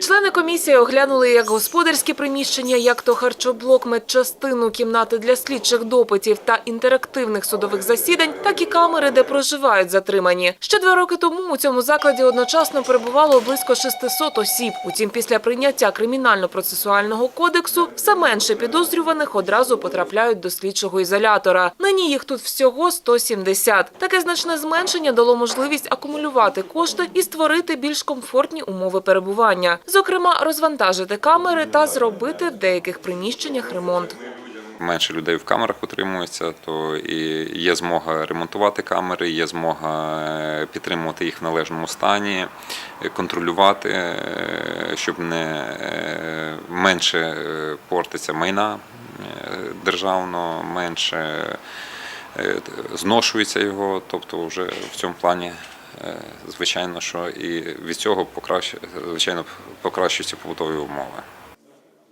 Члени комісії оглянули як господарські приміщення, як то харчоблок, медчастину, кімнати для слідчих допитів та інтерактивних судових засідань, так і камери, де проживають затримані. Ще два роки тому у цьому закладі одночасно перебувало близько 600 осіб. Утім, після прийняття кримінально-процесуального кодексу все менше підозрюваних одразу потрапляють до слідчого ізолятора. Нині їх тут всього 170. Таке значне зменшення дало можливість акумулювати кошти і створити більш комфортні умови перебування. Зокрема, розвантажити камери та зробити в деяких приміщеннях ремонт. Менше людей в камерах утримується, то і є змога ремонтувати камери, є змога е, підтримувати їх в належному стані, е, контролювати, е, щоб не менше портиться майна державно, менше зношується його. Тобто, вже в цьому плані, звичайно, що і від цього покращ- звичайно покращуються побутові умови.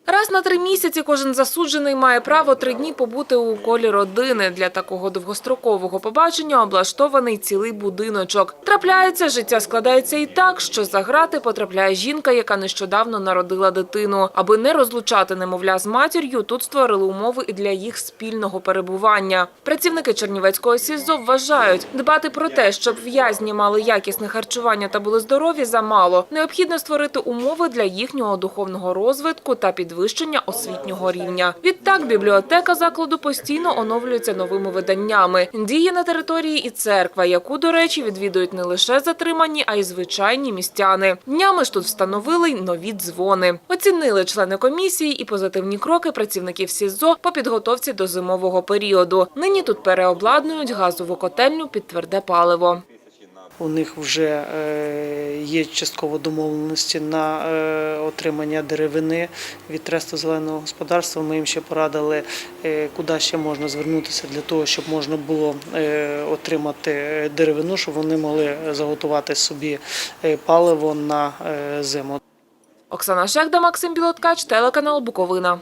Раз на три місяці кожен засуджений має право три дні побути у колі родини. Для такого довгострокового побачення облаштований цілий будиночок. Трапляється, життя складається і так, що за грати потрапляє жінка, яка нещодавно народила дитину. Аби не розлучати немовля з матір'ю, тут створили умови і для їх спільного перебування. Працівники Чернівецького СІЗО вважають, дбати про те, щоб в'язні мали якісне харчування та були здорові, замало. Необхідно створити умови для їхнього духовного розвитку та підвищення освітнього рівня. Відтак, бібліотека закладу постійно оновлюється новими виданнями. Діє на території і церква, яку, до речі, відвідують не лише затримані, а й звичайні містяни. Днями ж тут встановили й нові дзвони. Оцінили члени комісії і позитивні кроки працівників СІЗО по підготовці до зимового періоду. Нині тут переобладнують газову котельню під тверде паливо. У них вже е, є частково домовленості на е, отримання деревини від тресту зеленого господарства. Ми їм ще порадили, е, куди ще можна звернутися для того, щоб можна було отримати деревину, щоб вони могли заготувати собі паливо на зиму. Оксана Шехда, Максим Білоткач, телеканал Буковина.